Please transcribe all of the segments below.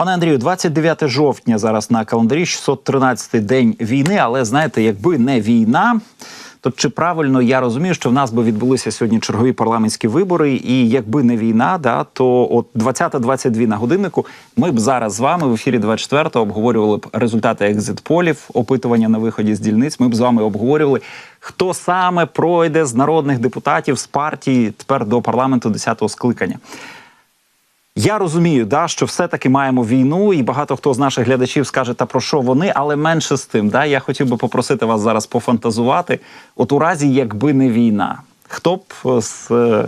Пане Андрію, 29 жовтня зараз на календарі 613-й день війни. Але знаєте, якби не війна, то чи правильно я розумію, що в нас би відбулися сьогодні чергові парламентські вибори, і якби не війна, да то от 20.22 на годиннику ми б зараз з вами в ефірі 24 обговорювали б результати екзит-полів, опитування на виході з дільниць. Ми б з вами обговорювали, хто саме пройде з народних депутатів з партії тепер до парламенту 10-го скликання. Я розумію, да, що все-таки маємо війну, і багато хто з наших глядачів скаже, та про що вони, але менше з тим. Да, Я хотів би попросити вас зараз пофантазувати. От у разі, якби не війна, хто б з е,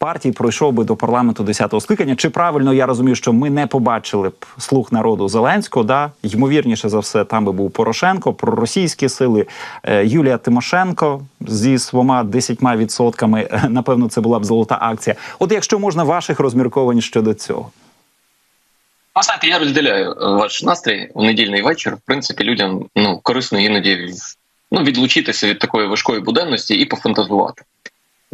партій пройшов би до парламенту 10-го скликання? Чи правильно я розумію, що ми не побачили б слух народу Зеленського? Да? Ймовірніше за все, там би був Порошенко, проросійські сили, е, Юлія Тимошенко зі своїма 10 відсотками. Е, Напевно, це була б золота акція. От якщо можна ваших розмірковань щодо цього. Ви знаєте, я розділяю е, ваш настрій у недільний вечір. В принципі, людям ну корисно іноді ну, відлучитися від такої важкої буденності і пофантазувати.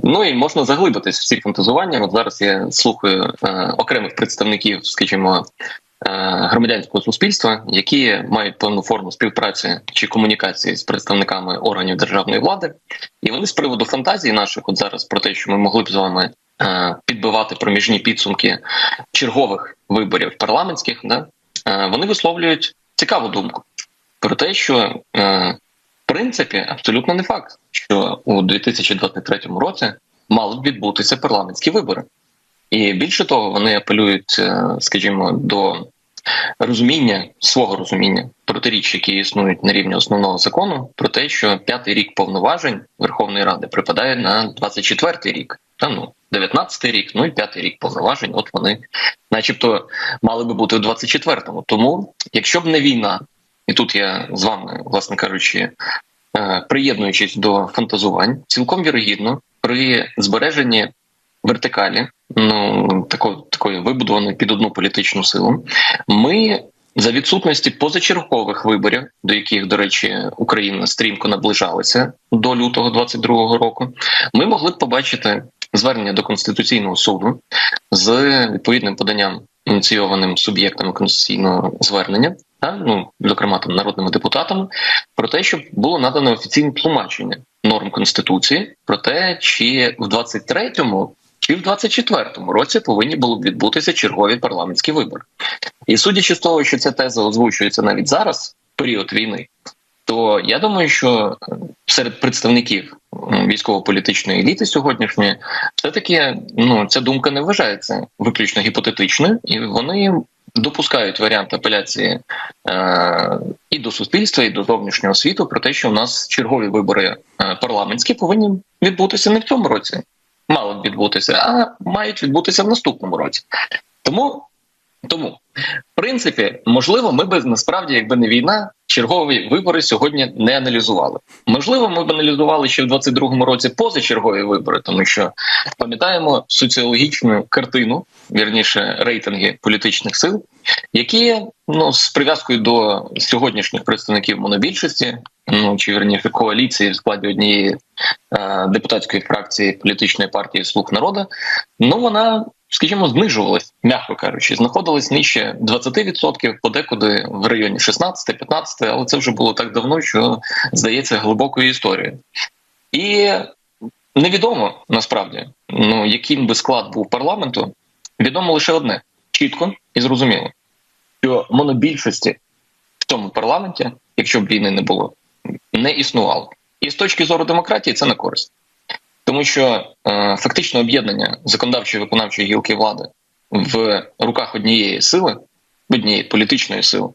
Ну і можна заглибитись в ці фантазування. От зараз я слухаю е, окремих представників, скажімо, е, громадянського суспільства, які мають певну форму співпраці чи комунікації з представниками органів державної влади, і вони з приводу фантазії наших, от зараз про те, що ми могли б з вами е, підбивати проміжні підсумки чергових виборів парламентських, да, е, вони висловлюють цікаву думку про те, що е, принципі абсолютно не факт, що у 2023 році мали б відбутися парламентські вибори, і більше того, вони апелюють, е, скажімо, до розуміння свого розуміння протиріч, які існують на рівні основного закону, про те, що п'ятий рік повноважень Верховної Ради припадає на 24-й рік. Та ну 19-й рік, ну і п'ятий рік повноважень. От вони, начебто, мали би бути у 24-му. Тому, якщо б не війна, і тут я з вами, власне кажучи, приєднуючись до фантазувань, цілком вірогідно при збереженні вертикалі, ну такої такої вибудованої під одну політичну силу, ми. За відсутності позачергових виборів, до яких, до речі, Україна стрімко наближалася до лютого 22-го року, ми могли б побачити звернення до конституційного суду з відповідним поданням ініційованим суб'єктами конституційного звернення, та ну зокрема там народними депутатами, про те, щоб було надано офіційне тлумачення норм конституції про те, чи в 23-му чи в 24-му році повинні були б відбутися чергові парламентські вибори. І судячи з того, що ця теза озвучується навіть зараз, в період війни, то я думаю, що серед представників військово-політичної еліти сьогоднішньої все таки ну ця думка не вважається виключно гіпотетичною, і вони допускають варіант апеляції е, і до суспільства, і до зовнішнього світу про те, що у нас чергові вибори е, парламентські повинні відбутися не в цьому році, мали б відбутися, а мають відбутися в наступному році. Тому тому, в принципі, можливо, ми би насправді, якби не війна, чергові вибори сьогодні не аналізували. Можливо, ми б аналізували ще в 22-му році позачергові вибори, тому що пам'ятаємо соціологічну картину, вірніше рейтинги політичних сил, які ну з прив'язкою до сьогоднішніх представників монобільшості, ну чи вірніше коаліції в складі однієї е, депутатської фракції політичної партії Слуг народу, ну вона скажімо, знижувалась, м'яко кажучи, знаходились нижче 20%, подекуди в районі 16-15%, але це вже було так давно, що здається глибокою історією. І невідомо насправді, ну яким би склад був парламенту, відомо лише одне: чітко і зрозуміло, що монобільшості в цьому парламенті, якщо б війни не було, не існувало. І з точки зору демократії це на користь. Тому що е, фактично об'єднання законодавчої виконавчої гілки влади в руках однієї сили, однієї політичної сили,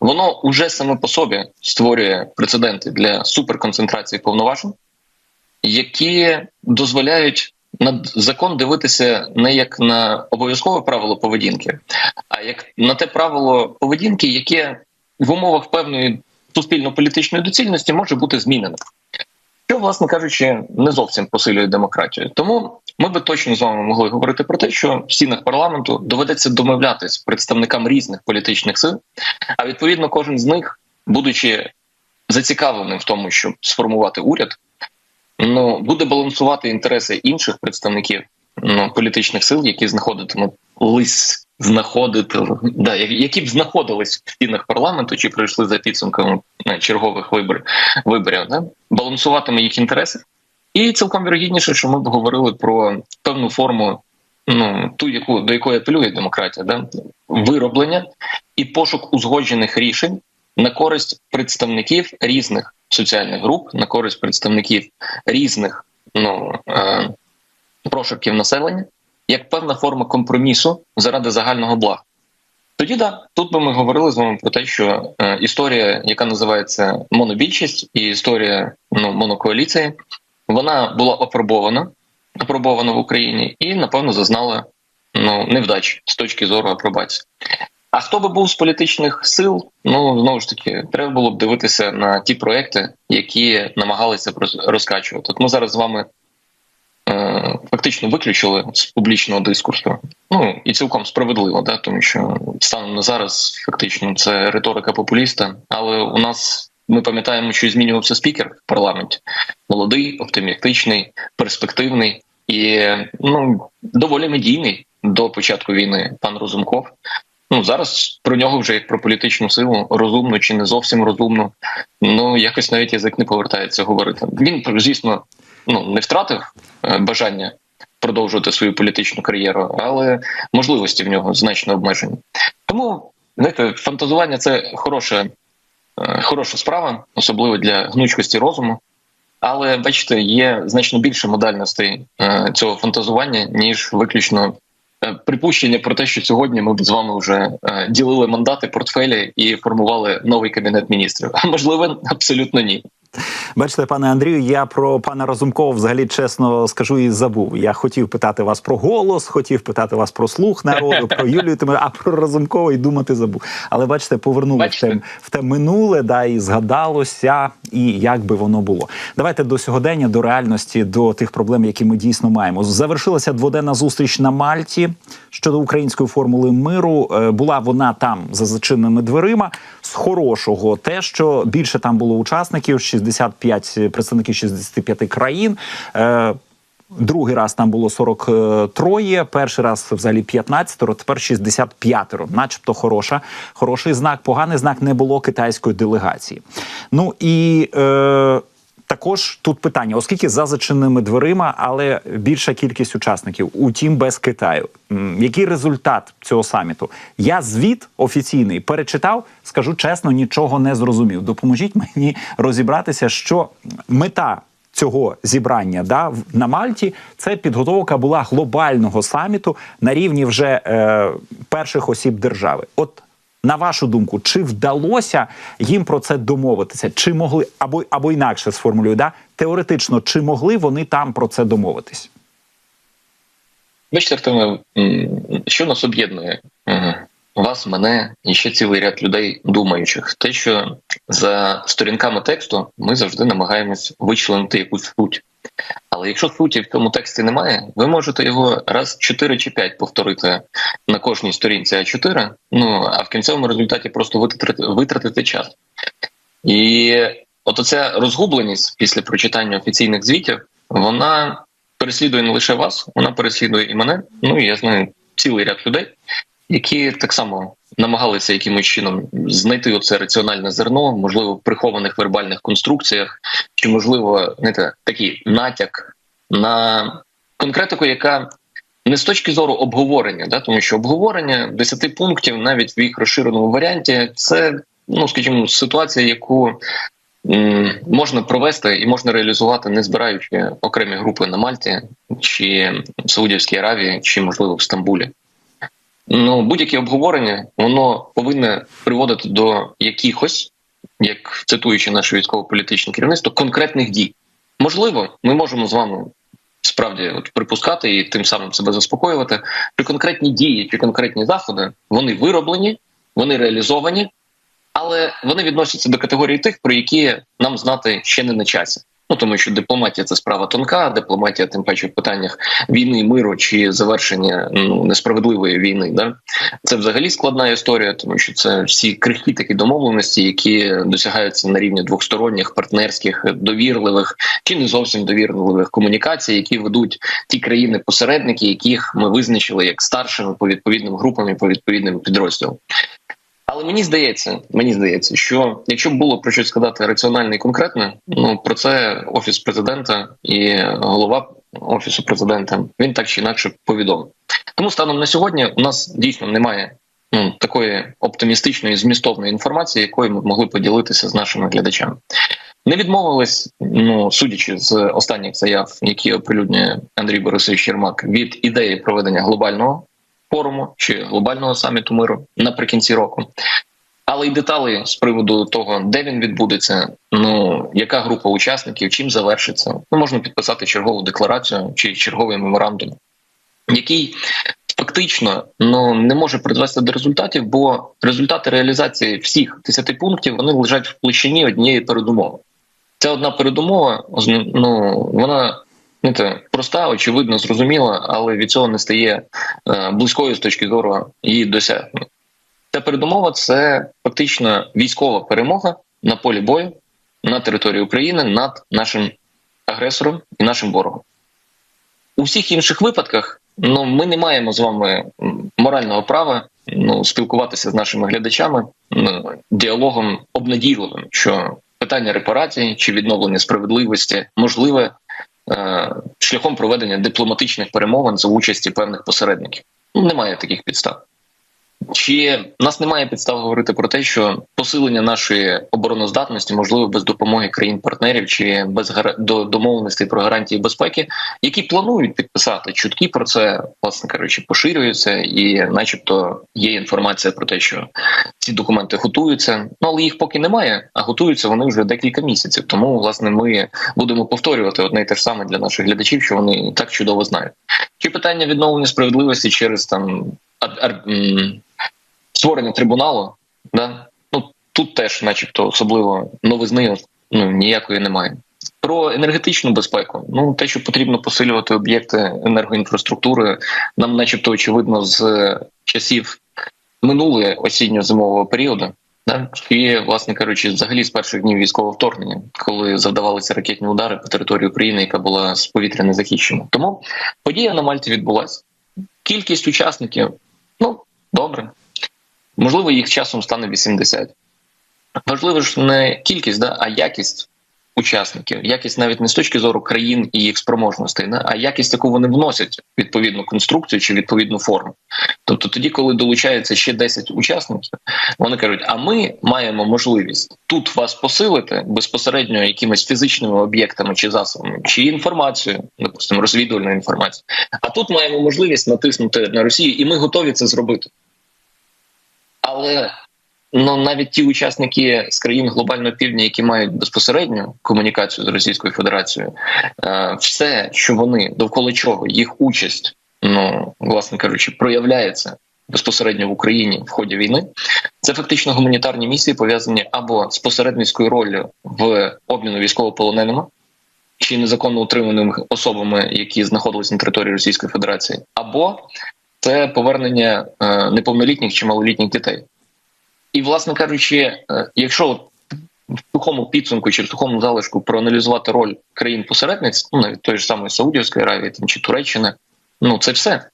воно уже саме по собі створює прецеденти для суперконцентрації повноважень, які дозволяють на закон дивитися не як на обов'язкове правило поведінки, а як на те правило поведінки, яке в умовах певної суспільно-політичної доцільності може бути змінено що, власне кажучи, не зовсім посилює демократію. Тому ми би точно з вами могли говорити про те, що в стінах парламенту доведеться домовлятись представникам різних політичних сил, а відповідно, кожен з них, будучи зацікавленим в тому, щоб сформувати уряд, ну буде балансувати інтереси інших представників ну, політичних сил, які знаходитимуть знаходити, да, які б знаходились в стінах парламенту чи пройшли за підсумками е, чергових виборів виборів, да, балансуватиме їх інтереси. І цілком вірогідніше, що ми б говорили про певну форму, ну ту, яку до якої апелює демократія, да, вироблення і пошук узгоджених рішень на користь представників різних соціальних груп, на користь представників різних ну, е, прошарків населення, як певна форма компромісу заради загального блага. Тоді да, тут би ми говорили з вами про те, що е, історія, яка називається монобільшість, і історія ну, монокоаліції, вона була опробована, опробована в Україні і, напевно, зазнала ну, невдач з точки зору апробації. А хто би був з політичних сил? Ну знову ж таки, треба було б дивитися на ті проекти, які намагалися розкачувати. От ми зараз з вами фактично виключили з публічного дискурсу. Ну і цілком справедливо, да, тому що станом на зараз фактично це риторика популіста. Але у нас ми пам'ятаємо, що змінювався спікер в парламенті. Молодий, оптимістичний, перспективний і ну доволі медійний до початку війни пан Розумков. Ну зараз про нього вже як про політичну силу розумну чи не зовсім розумну. Ну якось навіть язик не повертається говорити. Він звісно ну не втратив е, бажання продовжувати свою політичну кар'єру, але можливості в нього значно обмежені. Тому знаєте, фантазування це хороша, е, хороша справа, особливо для гнучкості розуму. Але бачите, є значно більше модальностей е, цього фантазування ніж виключно припущення про те, що сьогодні ми б з вами вже ділили мандати портфелі і формували новий кабінет міністрів. А можливо, абсолютно ні. Бачите, пане Андрію, я про пана Разумкова взагалі чесно скажу і забув. Я хотів питати вас про голос, хотів питати вас про слух народу, про Юлію Тимир, а про Разумкова і думати забув. Але бачите, повернули бачите. в те в те минуле, да і згадалося, і як би воно було. Давайте до сьогодення, до реальності, до тих проблем, які ми дійсно маємо. Завершилася дводенна зустріч на Мальті щодо української формули миру. Е, була вона там за зачиненими дверима. З хорошого, те, що більше там було учасників 65 представників 65 країн. Е, другий раз там було 43, перший раз взагалі 15, тепер 65, начебто хороша, хороший знак. Поганий знак не було китайської делегації. Ну і е, також тут питання, оскільки за зачиненими дверима, але більша кількість учасників, утім без Китаю. Який результат цього саміту? Я звіт офіційний перечитав, скажу чесно, нічого не зрозумів. Допоможіть мені розібратися, що мета. Цього зібрання да на Мальті це підготовка була глобального саміту на рівні вже е, перших осіб держави. От на вашу думку, чи вдалося їм про це домовитися? Чи могли або або інакше сформулюю, да? теоретично, чи могли вони там про це домовитись? Бачите, Артеме, що нас об'єднує вас, мене і ще цілий ряд людей, думаючих, те, що за сторінками тексту ми завжди намагаємось вичленити якусь суть. Але якщо суті в цьому тексті немає, ви можете його раз 4 чи 5 повторити на кожній сторінці А4, ну а в кінцевому результаті просто витратити, витратити час. І от оця розгубленість після прочитання офіційних звітів, вона переслідує не лише вас, вона переслідує і мене. Ну і я знаю цілий ряд людей, які так само намагалися якимось чином знайти оце раціональне зерно, можливо, в прихованих вербальних конструкціях, чи можливо не такий натяк на конкретику, яка не з точки зору обговорення, да, тому що обговорення 10 пунктів, навіть в їх розширеному варіанті, це ну скажімо, ситуація, яку Можна провести і можна реалізувати, не збираючи окремі групи на Мальті чи в Саудівській Аравії, чи можливо в Стамбулі. Ну будь-яке обговорення воно повинне приводити до якихось, як цитуючи наше військово-політичне керівництво, конкретних дій. Можливо, ми можемо з вами справді от припускати і тим самим себе заспокоювати, що конкретні дії чи конкретні заходи вони вироблені, вони реалізовані, але вони відносяться до категорії тих, про які нам знати ще не на часі. Ну тому що дипломатія це справа тонка, дипломатія, тим паче в питаннях війни, миру чи завершення ну несправедливої війни. Да це взагалі складна історія, тому що це всі крихкі такі домовленості, які досягаються на рівні двосторонніх, партнерських, довірливих чи не зовсім довірливих комунікацій, які ведуть ті країни-посередники, яких ми визначили як старшими по відповідним групам і по відповідним підрозділам. Але мені здається, мені здається, що якщо б було про щось сказати раціональне і конкретне, ну про це офіс президента і голова офісу президента він так чи інакше повідомив. Тому станом на сьогодні у нас дійсно немає ну такої оптимістичної змістовної інформації, якою ми могли поділитися з нашими глядачами. Не відмовились, ну судячи з останніх заяв, які оприлюднює Андрій Борисович Єрмак, від ідеї проведення глобального форуму чи глобального саміту миру наприкінці року. Але й деталі з приводу того, де він відбудеться, ну яка група учасників, чим завершиться, ну можна підписати чергову декларацію чи черговий меморандум, який фактично ну не може призвести до результатів, бо результати реалізації всіх 10 пунктів вони лежать в площині однієї передумови. Ця одна передумова ну вона знаєте, проста, очевидно, зрозуміла, але від цього не стає е, близькою з точки зору її досягнення. Ця передумова це фактично військова перемога на полі бою на території України над нашим агресором і нашим ворогом. У всіх інших випадках ну ми не маємо з вами морального права ну спілкуватися з нашими глядачами ну, діалогом обнадійливим, що питання репарації чи відновлення справедливості можливе шляхом проведення дипломатичних перемовин за участі певних посередників. Ну немає таких підстав. Чи в нас немає підстав говорити про те, що посилення нашої обороноздатності можливо без допомоги країн-партнерів чи без гар... до домовленостей про гарантії безпеки, які планують підписати чутки про це, власне кажучи, поширюються, і, начебто, є інформація про те, що ці документи готуються. Ну але їх поки немає, а готуються вони вже декілька місяців. Тому власне ми будемо повторювати одне і те ж саме для наших глядачів, що вони так чудово знають. Чи питання відновлення справедливості через там створення трибуналу, да ну тут теж, начебто, особливо новизни ну ніякої немає. Про енергетичну безпеку, ну те, що потрібно посилювати об'єкти енергоінфраструктури, нам, начебто, очевидно, з часів минулої осінньо-зимового періоду, да і, власне кажучи, взагалі з перших днів військового вторгнення, коли завдавалися ракетні удари по території України, яка була з повітря не захищена. Тому подія на Мальті відбулася. Кількість учасників, ну добре, Можливо, їх часом стане 80. Важливо ж не кількість, да, а якість учасників, якість навіть не з точки зору країн і їх спроможностей, а якість, яку вони вносять відповідну конструкцію чи відповідну форму. Тобто, тоді, коли долучається ще 10 учасників, вони кажуть: а ми маємо можливість тут вас посилити безпосередньо якимись фізичними об'єктами чи засобами, чи інформацією, допустимо, розвідувальною інформацією. А тут маємо можливість натиснути на Росію, і ми готові це зробити. Але ну навіть ті учасники з країн глобального півдня, які мають безпосередню комунікацію з Російською Федерацією, е, все, що вони довкола чого їх участь, ну власне кажучи, проявляється безпосередньо в Україні в ході війни. Це фактично гуманітарні місії пов'язані або з посередницькою роллю в обміну військовополоненими. Чи незаконно утриманими особами, які знаходилися на території Російської Федерації, або це повернення е, неповнолітніх чи малолітніх дітей. І, власне кажучи, е, якщо в сухому підсумку чи в сухому залишку проаналізувати роль країн посередниць, ну навіть той ж самої Саудівської Аравії там, чи Туреччини, ну це все.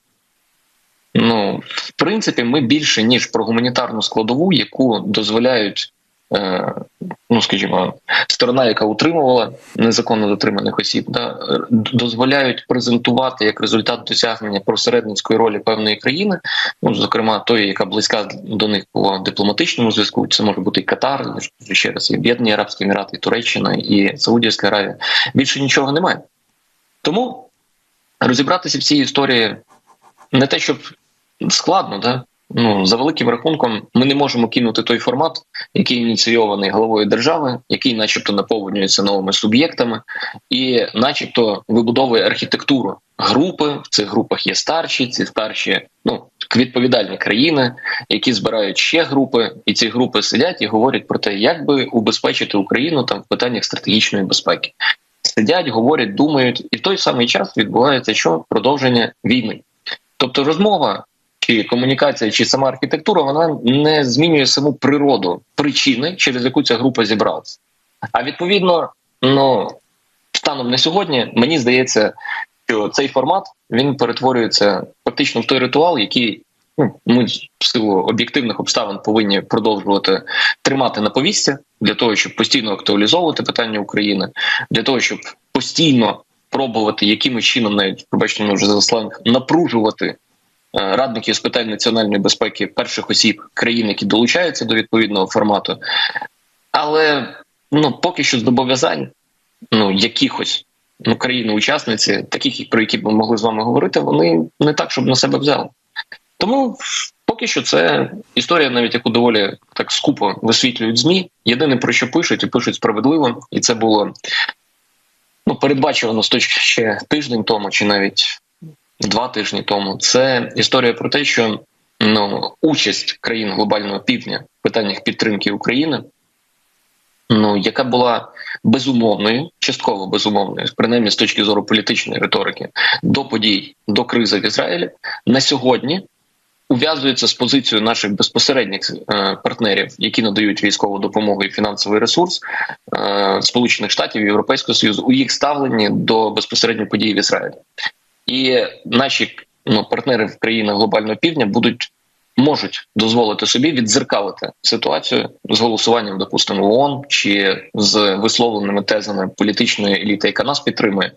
Ну, в принципі, ми більше ніж про гуманітарну складову, яку дозволяють ну скажімо, сторона, яка утримувала незаконно дотриманих осіб, да дозволяють презентувати як результат досягнення посередницької ролі певної країни, ну зокрема тої, яка близька до них по дипломатичному зв'язку. Це може бути і Катар, ще раз і Об'єднані Арабські Емірати, і Туреччина, і Саудівська Аравія. Більше нічого немає. Тому розібратися в цій історії не те, щоб складно, да Ну за великим рахунком, ми не можемо кинути той формат, який ініційований головою держави, який, начебто, наповнюється новими суб'єктами, і, начебто, вибудовує архітектуру групи. В цих групах є старші, ці старші, ну відповідальні країни, які збирають ще групи, і ці групи сидять і говорять про те, як би убезпечити Україну там в питаннях стратегічної безпеки. сидять, говорять, думають, і в той самий час відбувається що продовження війни. Тобто розмова чи комунікація, чи сама архітектура вона не змінює саму природу причини, через яку ця група зібралася. А відповідно, ну станом на сьогодні, мені здається, що цей формат він перетворюється фактично в той ритуал, який ну, ми в силу об'єктивних обставин повинні продовжувати тримати на повісті для того, щоб постійно актуалізовувати питання України, для того, щоб постійно пробувати якимось чином, навіть пробачте вже за сленг, напружувати радників з питань національної безпеки перших осіб країн, які долучаються до відповідного формату. Але ну поки що зобов'язань ну якихось ну країни-учасниці, таких про які б ми могли з вами говорити, вони не так, щоб на себе взяли. Тому поки що це історія, навіть яку доволі так скупо висвітлюють змі. Єдине про що пишуть і пишуть справедливо, і це було ну передбачувано з точки ще тиждень тому, чи навіть два тижні тому. Це історія про те, що ну участь країн глобального півдня в питаннях підтримки України. Ну, яка була безумовною, частково безумовною, принаймні з точки зору політичної риторики, до подій до кризи в Ізраїлі на сьогодні ув'язується з позицією наших безпосередніх е, партнерів, які надають військову допомогу і фінансовий ресурс е, Сполучених Штатів Європейського Союзу у їх ставленні до безпосередньо подій в Ізраїлі, і наші ну, партнери в країнах глобального півдня будуть. Можуть дозволити собі відзеркалити ситуацію з голосуванням, допустимо, ООН чи з висловленими тезами політичної еліти, яка нас підтримує,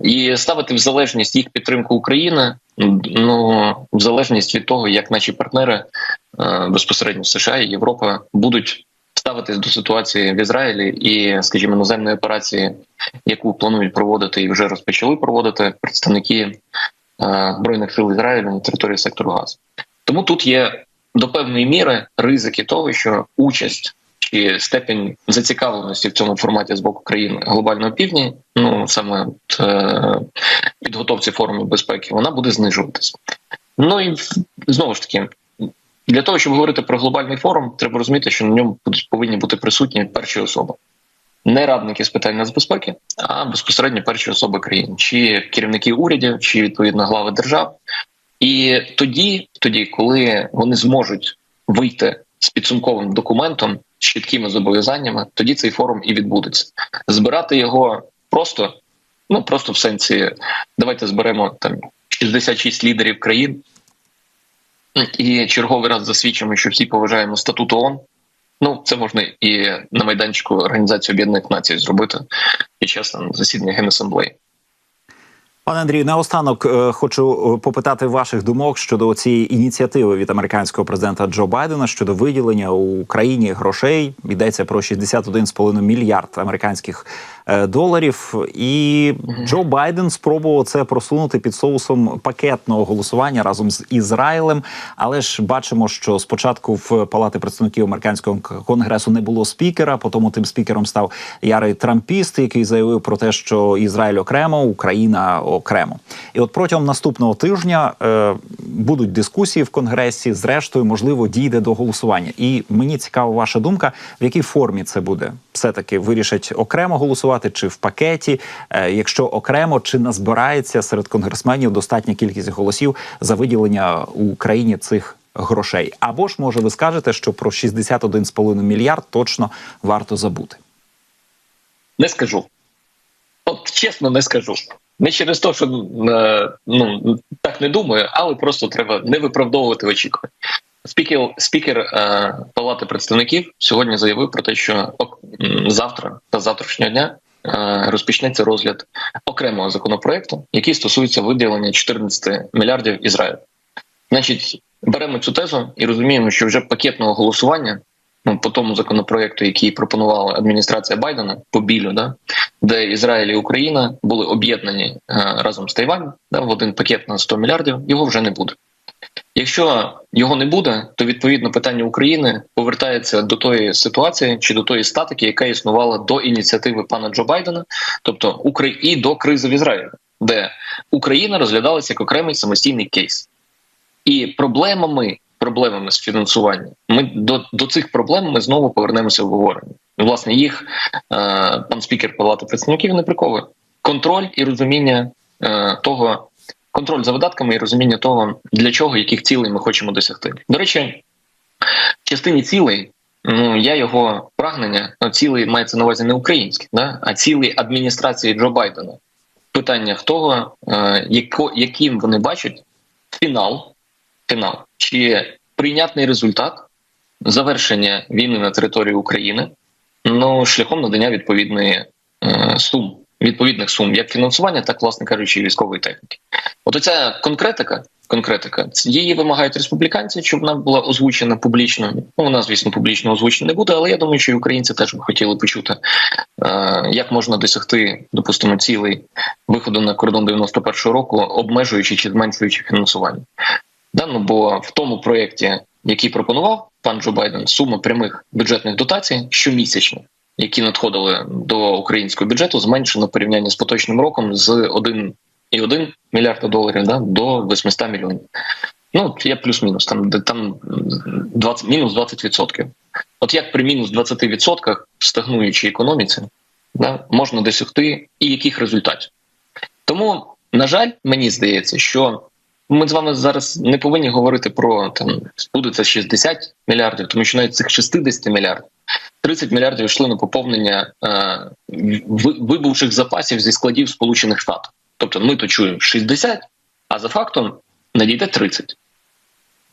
і ставити в залежність їх підтримку України ну в залежність від того, як наші партнери е, безпосередньо США і Європа будуть ставитись до ситуації в Ізраїлі і, скажімо, наземної операції, яку планують проводити і вже розпочали проводити представники е, збройних сил Ізраїлю на території сектору Газу. Тому тут є до певної міри ризики того, що участь чи степень зацікавленості в цьому форматі з боку країн глобального півдня, ну саме е, підготовці форуму безпеки, вона буде знижуватися. Ну і знову ж таки. Для того щоб говорити про глобальний форум, треба розуміти, що на ньому повинні бути присутні перші особи, не радники з питань нацбезпеки, а безпосередньо перші особи країн, чи керівники урядів, чи відповідно глави держав. І тоді, тоді, коли вони зможуть вийти з підсумковим документом, з чіткими зобов'язаннями, тоді цей форум і відбудеться. Збирати його просто, ну просто в сенсі, давайте зберемо там 66 лідерів країн і черговий раз засвідчимо, що всі поважаємо статут ООН. Ну, це можна і на майданчику Організації Об'єднаних Націй зробити під час засідання Генасамблеї. Пане Андрію, наостанок е, хочу е, попитати ваших думок щодо цієї ініціативи від американського президента Джо Байдена щодо виділення Україні грошей. Йдеться про 61,5 мільярд американських доларів. І Джо Байден спробував це просунути під соусом пакетного голосування разом з Ізраїлем. Але ж бачимо, що спочатку в Палати представників американського конгресу не було спікера. Потім тим спікером став ярий Трампіст, який заявив про те, що Ізраїль окремо, Україна окремо. І от протягом наступного тижня е, будуть дискусії в конгресі. Зрештою, можливо, дійде до голосування. І мені цікава ваша думка, в якій формі це буде. Все таки вирішать окремо голосувати голосувати, чи в пакеті, е, якщо окремо чи назбирається серед конгресменів достатня кількість голосів за виділення Україні цих грошей. Або ж може ви скажете, що про 61,5 мільярд точно варто забути? Не скажу. От чесно, не скажу. Не через те, що е, ну так не думаю, але просто треба не виправдовувати очікування. Спікер спікер е, Палати представників сьогодні заявив про те, що завтра та завтрашнього дня е, розпочнеться розгляд окремого законопроекту, який стосується виділення 14 мільярдів Ізраїлю. Значить, беремо цю тезу і розуміємо, що вже пакетного голосування ну, по тому законопроекту, який пропонувала адміністрація Байдена по білю, да, де Ізраїль і Україна були об'єднані е, разом з Тайванем да, в один пакет на 100 мільярдів, його вже не буде. Якщо його не буде, то відповідно питання України повертається до тої ситуації чи до тої статики, яка існувала до ініціативи пана Джо Байдена, тобто і до кризи в Ізраїлі, де Україна розглядалася як окремий самостійний кейс, і проблемами проблемами з фінансуванням ми до до цих проблем ми знову повернемося в говорення. Власне, їх е, пан спікер Палати представників не приковує. Контроль і розуміння е, того, контроль за видатками і розуміння того, для чого яких цілей ми хочемо досягти. До речі, частині цілей. Ну, я його прагнення, ну, цілий мається на увазі не українські, да? а цілий адміністрації Джо Байдена. Питання в того, е, яко, яким вони бачать фінал, фінал, чи прийнятний результат завершення війни на території України, ну шляхом надання відповідної е, сум, відповідних сум, як фінансування, так, власне кажучи, військової техніки. От оця конкретика, конкретика, її вимагають республіканці, щоб вона була озвучена публічно. Ну, вона, звісно, публічно озвучена не буде, але я думаю, що і українці теж би хотіли почути, е, як можна досягти, допустимо, цілей виходу на кордон 91-го року, обмежуючи чи зменшуючи фінансування. Да, ну, бо в тому проєкті, який пропонував пан Джо Байден, сума прямих бюджетних дотацій щомісячно, які надходили до українського бюджету, зменшено в порівнянні з поточним роком з 1,1 мільярда доларів да, до 800 мільйонів. Ну, є плюс-мінус, там там 20, мінус 20%. От як при мінус 20% в стагнуючій економіці да, можна досягти і яких результатів? Тому, на жаль, мені здається, що ми з вами зараз не повинні говорити про там буде це 60 мільярдів, тому що навіть цих 60 мільярдів 30 мільярдів йшли на поповнення е, вибувших запасів зі складів Сполучених Штатів. Тобто ми то чуємо 60, а за фактом надійде 30.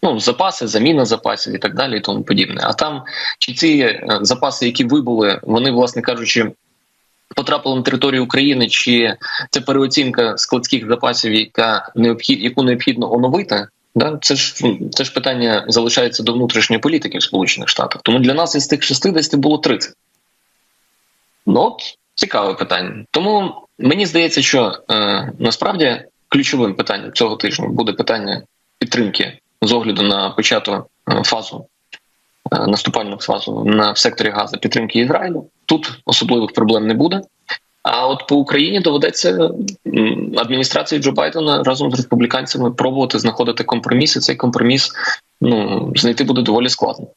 Ну, запаси, заміна запасів і так далі, і тому подібне. А там чи ці е, запаси, які вибули, вони, власне кажучи, потрапили на територію України, чи це переоцінка складських запасів, яка необхід, яку необхідно оновити? Да, це ж це ж питання залишається до внутрішньої політики в Сполучених Штатах. Тому для нас із тих 60 було 30. Ну от цікаве питання. Тому мені здається, що е, насправді ключовим питанням цього тижня буде питання підтримки з огляду на початок е, фазу е, наступальну фазу на в секторі газу підтримки Ізраїлю. Тут особливих проблем не буде. А от по Україні доведеться адміністрації Джо Байдена разом з республіканцями пробувати знаходити компроміс, і Цей компроміс ну знайти буде доволі складно.